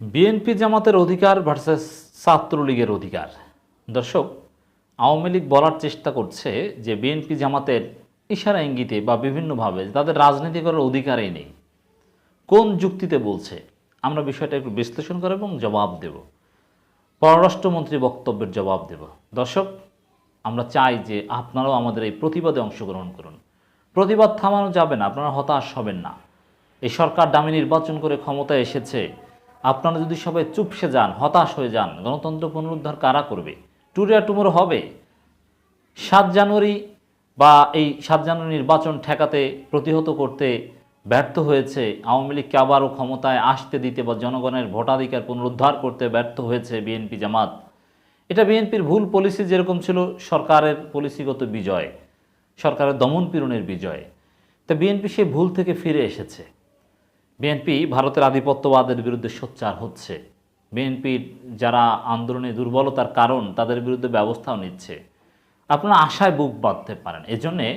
BNP জামাতের অধিকার versus ছাত্রলীগের অধিকার। দর্শক, আওয়ামী লীগ বলার চেষ্টা করছে যে বিএনপি জামাতের ইশারা ইঙ্গিতে বা বিভিন্নভাবে তাদের রাজনীতি করার অধিকারই নেই। কোন যুক্তিতে বলছে, আমরা বিষয়টা একটু বিশ্লেষণ করব এবং জবাব দেব। পররাষ্ট্রমন্ত্রী বক্তব্যের জবাব দেব। দর্শক, আমরা চাই যে আপনারাও আমাদের এই প্রতিবাদে অংশগ্রহণ করুন। প্রতিবাদ থামানো যাবে না, আপনারা হতাশ হবেন না। এই সরকার দামি নির্বাচন করে ক্ষমতায় এসেছে আপনারা যদি সবাই চুপসে যান, হতাশ হয়ে যান, গণতন্ত্র পুনরুদ্ধার কারা করবে? টুরিয়া টুমোর হবে। সাত জানুয়ারি বা এই সাত জানুয়ারি নির্বাচন ঠেকাতে প্রতিহত করতে ব্যর্থ হয়েছে আওয়ামী লীগকে আবারও ক্ষমতায় আসতে দিতে বা জনগণের ভোটাধিকার পুনরুদ্ধার করতে ব্যর্থ হয়েছে বিএনপি জামাত। এটা বিএনপির ভুল পলিসি যেরকম ছিল, সরকারের পলিসিগত বিজয়, সরকারের দমন পীড়নের বিজয়। তা বিএনপি সেই ভুল থেকে ফিরে এসেছে। বিএনপি ভারতের আধিপত্যবাদের বিরুদ্ধে সোচ্চার হচ্ছে। বিএনপির যারা আন্দোলনে দুর্বলতার কারণ, তাদের বিরুদ্ধে ব্যবস্থাও নিচ্ছে। আপনারা আশায় বুক বাঁধতে পারেন। এজন্যে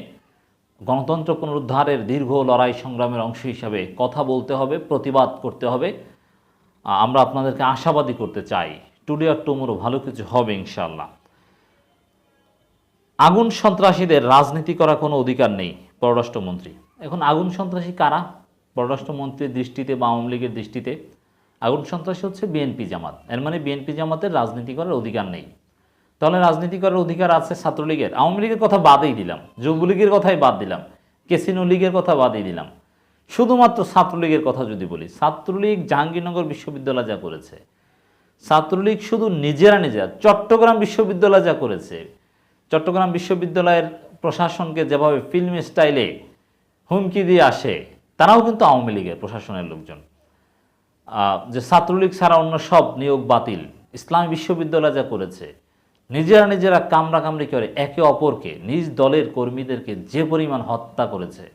গণতন্ত্র পুনরুদ্ধারের দীর্ঘ লড়াই সংগ্রামের অংশ হিসাবে কথা বলতে হবে, প্রতিবাদ করতে হবে। আমরা আপনাদেরকে আশাবাদী করতে চাই। টুডে আর টুমোরো ভালো কিছু হবে ইনশাল্লাহ আগুন সন্ত্রাসীদের রাজনীতি করার কোনো অধিকার নেই, পররাষ্ট্রমন্ত্রী। এখন আগুন সন্ত্রাসী কারা? পররাষ্ট্রমন্ত্রীর দৃষ্টিতে বা আওয়ামী লীগের দৃষ্টিতে আগুন সন্ত্রাসী হচ্ছে বিএনপি জামাত। এর মানে বিএনপি জামাতের রাজনীতি করার অধিকার নেই। তাহলে রাজনীতি করার অধিকার আছে ছাত্রলীগের। আওয়ামী লীগের কথা বাদেই দিলাম। যুবলীগের কথাই বাদ দিলাম। কেসিনো লীগের কথা বাদেই দিলাম। শুধুমাত্র ছাত্রলীগের কথা যদি বলি, ছাত্রলীগ জাহাঙ্গীরনগর বিশ্ববিদ্যালয় যা করেছে, ছাত্রলীগ শুধু নিজেরা নিজেরা, চট্টগ্রাম বিশ্ববিদ্যালয় যা করেছে, চট্টগ্রাম বিশ্ববিদ্যালয়ের প্রশাসনকে যেভাবে ফিল্ম স্টাইলে হুমকি দিয়ে আসে তারাও কিন্তু আওয়ামী লীগের প্রশাসনের লোকজন। যে ছাত্রলীগ ছাড়া অন্য সব নিয়োগ বাতিল, ইসলামী বিশ্ববিদ্যালয় যা করেছে, নিজেরা নিজেরা কামড়া কামড়ি করে একে অপরকে, নিজ দলের কর্মীদেরকে যে পরিমাণ হত্যা করেছে,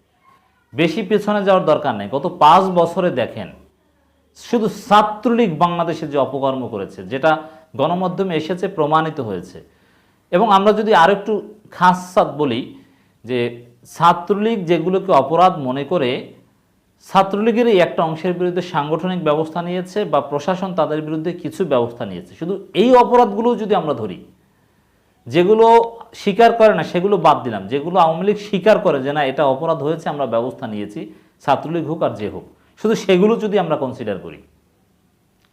বেশি পেছনে যাওয়ার দরকার নেই। গত পাঁচ বছরে দেখেন, শুধু ছাত্রলীগ বাংলাদেশে যে অপকর্ম করেছে, যেটা গণমাধ্যমে এসেছে, প্রমাণিত হয়েছে। এবং আমরা যদি আরও একটু খাস বলি, যে ছাত্রলীগ যেগুলোকে অপরাধ মনে করে ছাত্রলীগের এই একটা অংশের বিরুদ্ধে সাংগঠনিক ব্যবস্থা নিয়েছে বা প্রশাসন তাদের বিরুদ্ধে কিছু ব্যবস্থা নিয়েছে। শুধু এই অপরাধগুলো যদি আমরা ধরি, যেগুলো স্বীকার করে না, সেগুলো বাদ দিলাম, যেগুলো আওয়ামী লীগ স্বীকার করে যে না, এটা অপরাধ হয়েছে, আমরা ব্যবস্থা নিয়েছি, ছাত্রলীগ হোক আর যে হোক। শুধু সেগুলো যদি আমরা কনসিডার করি।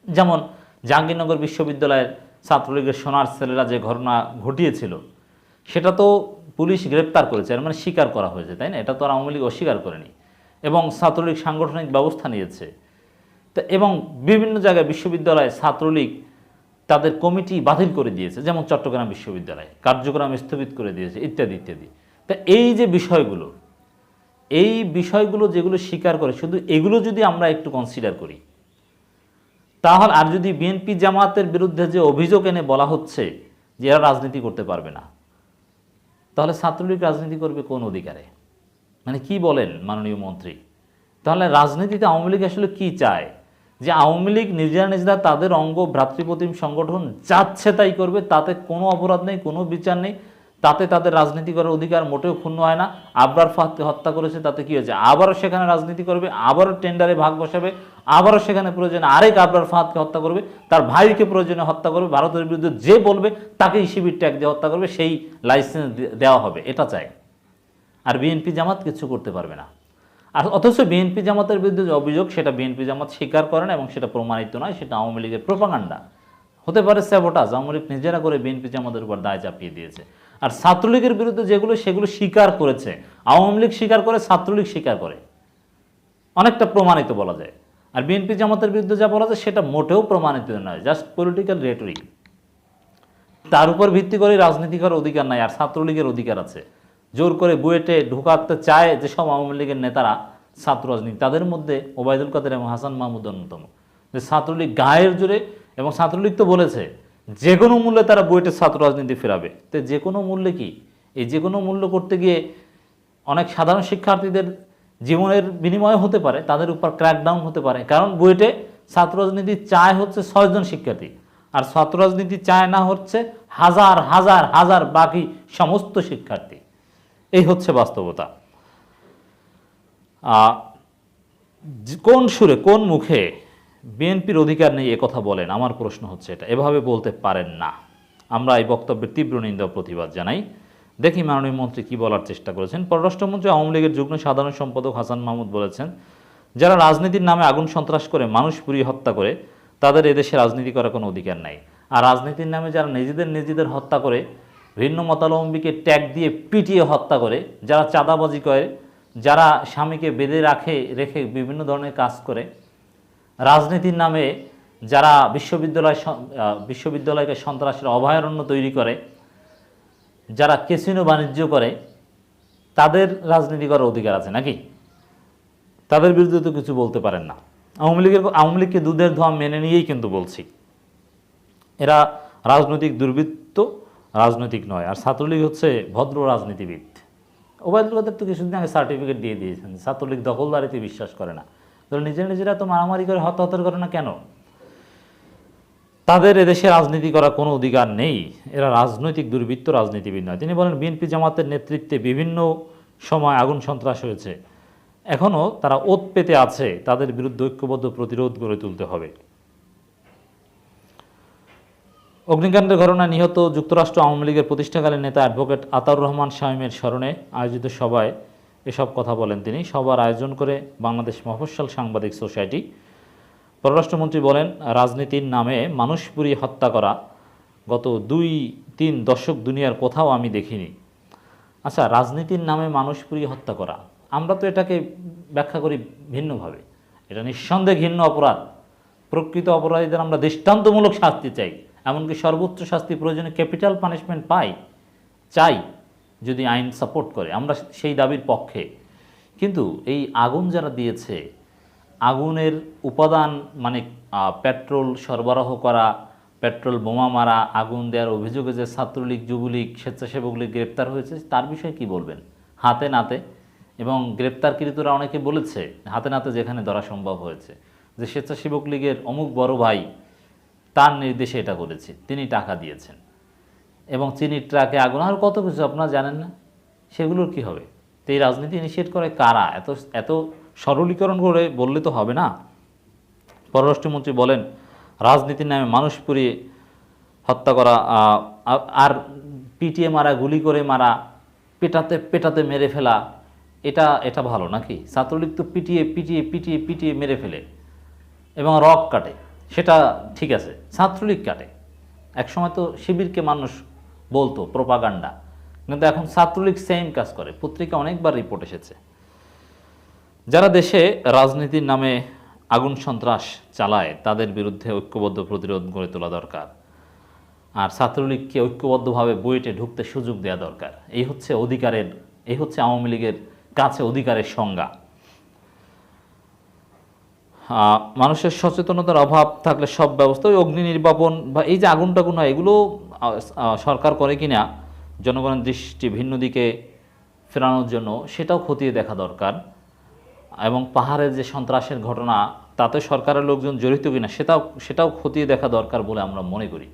যেমন জাহাঙ্গীরনগর বিশ্ববিদ্যালয়ের ছাত্রলীগের সোনার ছেলেরা যে ঘটনা ঘটিয়েছিল, সেটা তো পুলিশ গ্রেপ্তার করেছে মানে স্বীকার করা হয়েছে, তাই না? এটা তো আর আওয়ামী লীগ অস্বীকার করেনি। এবং ছাত্রলীগ সাংগঠনিক ব্যবস্থা নিয়েছে। এবং বিভিন্ন জায়গায় বিশ্ববিদ্যালয়ে ছাত্রলীগ তাদের কমিটি বাতিল করে দিয়েছে, যেমন চট্টগ্রাম বিশ্ববিদ্যালয় কার্যক্রম স্থগিত করে দিয়েছে, ইত্যাদি ইত্যাদি। তা এই যে বিষয়গুলো, এই বিষয়গুলো যেগুলো স্বীকার করে, শুধু এগুলো যদি আমরা একটু কনসিডার করি, তাহলে আর যদি বিএনপি জামাতের বিরুদ্ধে যে অভিযোগ এনে বলা হচ্ছে যে এরা রাজনীতি করতে পারবে না, তাহলে ছাত্রলীগ রাজনীতি করবে কোন অধিকারে? মানে কি বলেন মাননীয় মন্ত্রী? তাহলে রাজনীতিতে আওয়ামী লীগ আসলে কি চায়? যে আওয়ামী লীগ নিজেরা নিজেরা তাদের অঙ্গ ভ্রাতৃপ্রতিম সংগঠন যাচ্ছে তাই করবে, তাতে কোনো অপরাধ নেই, কোনো বিচার নেই, তাতে তাদের রাজনীতি করার অধিকার মোটেও ক্ষুণ্ণ হয় না। আবরার ফাহাদকে হত্যা করেছে, তাতে কি হয়েছে? আবারও সেখানে রাজনীতি করবে, আবারও টেন্ডারে ভাগ বসাবে, আবারও সেখানে প্রয়োজনে আরেক আবরার ফাহাদকে হত্যা করবে, তার ভাইকে প্রয়োজনে হত্যা করবে, ভারতের বিরুদ্ধে যে বলবে তাকেই শিবির ট্যাগ দিয়ে হত্যা করবে, সেই লাইসেন্স দেওয়া হবে, এটা চাই আর বিএনপি জামাত কিছু করতে পারবে না। আর অথচ বিএনপি জামাতের বিরুদ্ধে যে অভিযোগ, সেটা বিএনপি জামাত স্বীকার করে না এবং সেটা প্রমাণিত নয়, সেটা আওয়ামী লীগের প্রোপাগান্ডা। হতে পারে স্যাবোটাজ আওয়ামী লীগ নিজেরা করে বিএনপি জামাতের উপর দায় চাপিয়ে দিয়েছে। আর ছাত্রলীগের বিরুদ্ধে যেগুলো, সেগুলো স্বীকার করেছে। আওয়ামী লীগ স্বীকার করে, ছাত্রলীগ স্বীকার করে। অনেকটা প্রমাণিত বলা যায়। আর বিএনপি জামাতের বিরুদ্ধে যা বলা যায়, সেটা মোটেও প্রমাণিত নয় জাস্ট পলিটিক্যাল রেটরিক তার উপর ভিত্তি করে রাজনীতি অধিকার নাই, আর ছাত্রলীগের অধিকার আছে। জোর করে বুয়েটে ঢুকাতে চায় যেসব আওয়ামী লীগের নেতারা ছাত্র রাজনীতি। তাদের মধ্যে ওবায়দুল কাদের এবং হাসান মাহমুদ অন্যতম। যে ছাত্রলীগ গায়ের জোরে এবং ছাত্রলীগ তো বলেছে, যে কোনো মূল্যে তারা বুয়েটে ছাত্র রাজনীতি ফেরাবে। তো যে কোনো মূল্যে কি? এই যে কোনো মূল্য করতে গিয়ে অনেক সাধারণ শিক্ষার্থীদের জীবনের বিনিময় হতে পারে, তাদের উপর ক্র্যাকডাউন হতে পারে। কারণ বুয়েটে ছাত্র রাজনীতি চায় হচ্ছে ছয়জন শিক্ষার্থী। আর ছাত্র রাজনীতি চায় না হচ্ছে হাজার হাজার হাজার বাকি সমস্ত শিক্ষার্থী। এই হচ্ছে বাস্তবতা। কোন সুরে, কোন মুখে বিএনপির অধিকার নেই কথা বলেন? আমার প্রশ্ন হচ্ছে এটা। এভাবে বলতে পারেন না। আমরা এই বক্তব্যের তীব্র নিন্দা প্রতিবাদ জানাই। দেখি মাননীয় মন্ত্রী কি বলার চেষ্টা করেছেন। পররাষ্ট্রমন্ত্রী আওয়ামী লীগের যুগ্ম সাধারণ সম্পাদক হাসান মাহমুদ বলেছেন, যারা রাজনীতির নামে আগুন সন্ত্রাস করে, মানুষ পুড়িয়ে হত্যা করে, তাদের এদেশে রাজনীতি করার কোনো অধিকার নাই। আর রাজনীতির নামে যারা নিজেদের নিজেদের হত্যা করে ভিন্ন মতাবলম্বীকে ট্যাগ দিয়ে পিটিয়ে হত্যা করে, যারা চাঁদাবাজি করে, যারা স্বামীকে বেঁধে রাখে, রেখে বিভিন্ন ধরনের কাজ করে। রাজনীতির নামে যারা বিশ্ববিদ্যালয় বিশ্ববিদ্যালয়কে সন্ত্রাসের অভয়ারণ্য তৈরি করে, যারা কেসিনো বাণিজ্য করে, তাদের রাজনীতি করার অধিকার আছে নাকি? তাদের বিরুদ্ধে তো কিছু বলতে পারেন না। আওয়ামী লীগের আওয়ামী লীগকে দুধের ধোয়া মেনে নিয়েই কিন্তু বলছি। এরা রাজনৈতিক দুর্বৃত্ত রাজনৈতিক নয়। আর ছাত্রলীগ হচ্ছে ভদ্র রাজনীতিবিদ। ওবায়দুল কাদের তো কিছুদিন আগে সার্টিফিকেট দিয়ে দিয়েছেন। ছাত্রলীগ দখলদারিতে বিশ্বাস করে না। তাহলে নিজেরা নিজেরা তো মারামারি করে হতাহতের করে না কেন? তাদের এদেশে রাজনীতি করার কোনো অধিকার নেই। এরা রাজনৈতিক দুর্বৃত্ত রাজনীতিবিদ নয়। তিনি বলেন, বিএনপি জামাতের নেতৃত্বে বিভিন্ন সময় আগুন সন্ত্রাস হয়েছে। এখনও তারা ওত পেতে আছে। তাদের বিরুদ্ধে ঐক্যবদ্ধ প্রতিরোধ গড়ে তুলতে হবে। অগ্নিকাণ্ডের ঘটনায় নিহত যুক্তরাষ্ট্র আওয়ামী লীগের প্রতিষ্ঠাকালীন নেতা অ্যাডভোকেট আতাউর রহমান শামীমের স্মরণে আয়োজিত সভায় এসব কথা বলেন তিনি। সবার আয়োজন করে বাংলাদেশ মফস্বল সাংবাদিক সোসাইটি পররাষ্ট্রমন্ত্রী বলেন, রাজনীতির নামে মানুষ পুড়িয়ে হত্যা করা গত দুই, তিন দশক দুনিয়ার কোথাও আমি দেখিনি। আচ্ছা রাজনীতির নামে মানুষ পুড়িয়ে হত্যা করা, আমরা তো এটাকে ব্যাখ্যা করি ভিন্নভাবে। এটা নিঃসন্দেহে ঘিন্ন অপরাধ। প্রকৃত অপরাধীদের আমরা দৃষ্টান্তমূলক শাস্তি চাই। এমনকি সর্বোচ্চ শাস্তি প্রয়োজনে ক্যাপিটাল পানিশমেন্ট পাই চাই যদি আইন সাপোর্ট করে। আমরা সেই দাবির পক্ষে। কিন্তু এই আগুন যারা দিয়েছে, আগুনের উপাদান মানে পেট্রোল সরবরাহ করা, পেট্রোল বোমা মারা, আগুন দেওয়ার অভিযোগে যে ছাত্রলীগ, যুবলীগ স্বেচ্ছাসেবক লীগ গ্রেপ্তার হয়েছে, তার বিষয়ে কি বলবেন? হাতে নাতে। এবং গ্রেপ্তারকৃতরা অনেকে বলেছে, হাতে নাতে যেখানে ধরা সম্ভব হয়েছে, যে স্বেচ্ছাসেবক লীগের অমুক বড় ভাই তার নির্দেশে এটা করেছে, তিনি টাকা দিয়েছেন। এবং চিনির ট্রাকে আগুন, আর কত কিছু আপনারা জানেন না? সেগুলোর কি হবে? তো এই রাজনীতি নিষেধ করে কারা? এত এত সরলীকরণ করে বললে তো হবে না। পররাষ্ট্রমন্ত্রী বলেন, রাজনীতির নামে মানুষ পুড়িয়ে হত্যা করা আর- আর পিটিয়ে মারা, গুলি করে মারা, পেটাতে পেটাতে মেরে ফেলা, এটা এটা ভালো নাকি? ছাত্রলীগ তো পিটিয়ে পিটিয়ে পিটিয়ে পিটিয়ে মেরে ফেলে। এবং রক কাটে। সেটা ঠিক আছে। ছাত্রলীগ কাটে। একসময় তো শিবিরকে মানুষ বলতো, প্রোপাগান্ডা। কিন্তু এখন ছাত্রলীগ সেম কাজ করে। পত্রিকা অনেকবার রিপোর্ট এসেছে। যারা দেশে রাজনীতির নামে আগুন সন্ত্রাস চালায়, তাদের বিরুদ্ধে ঐক্যবদ্ধ প্রতিরোধ গড়ে তোলা দরকার। আর ছাত্রলীগকে ঐক্যবদ্ধভাবে বইটে ঢুকতে সুযোগ দেওয়া দরকার। এই হচ্ছে অধিকারের, এই হচ্ছে আওয়ামী লীগের কাছে অধিকারের সংজ্ঞা। মানুষের সচেতনতার অভাব থাকলে সব ব্যবস্থা, ওই অগ্নি নির্বাপন বা এই যে আগুন টাগুন হয়, এগুলো সরকার করে কি না জনগণের দৃষ্টি ভিন্ন দিকে ফেরানোর জন্য, সেটাও খতিয়ে দেখা দরকার। এবং পাহাড়ের যে সন্ত্রাসের ঘটনা তাতে সরকারের লোকজন জড়িত কিনা, সেটাও সেটাও খতিয়ে দেখা দরকার বলে আমরা মনে করি।